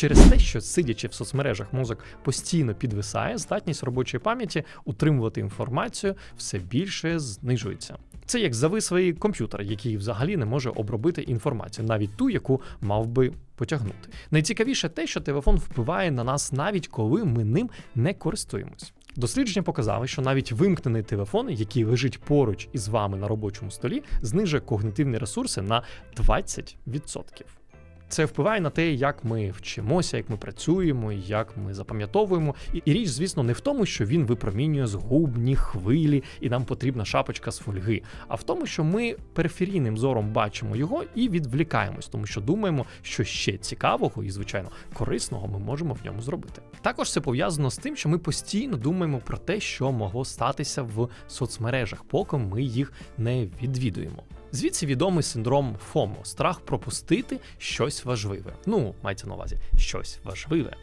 Через те, що сидячи в соцмережах, мозок постійно підвисає, здатність робочої пам'яті утримувати інформацію все більше знижується. Це як зависливий комп'ютер, який взагалі не може обробити інформацію, навіть ту, яку мав би потягнути. Найцікавіше те, що телефон впливає на нас навіть коли ми ним не користуємось. Дослідження показали, що навіть вимкнений телефон, який лежить поруч із вами на робочому столі, знижує когнітивні ресурси на 20%. Це впливає на те, як ми вчимося, як ми працюємо, як ми запам'ятовуємо. І, і річ, звісно, не в тому, що він випромінює згубні хвилі, і нам потрібна шапочка з фольги, а в тому, що ми периферійним зором бачимо його і відвлікаємось, тому що думаємо, що ще цікавого і, звичайно, корисного ми можемо в ньому зробити. Також це пов'язано з тим, що ми постійно думаємо про те, що могло статися в соцмережах, поки ми їх не відвідуємо. Звідси відомий синдром ФОМО страх пропустити щось важливе. Ну, мається на увазі щось важливе.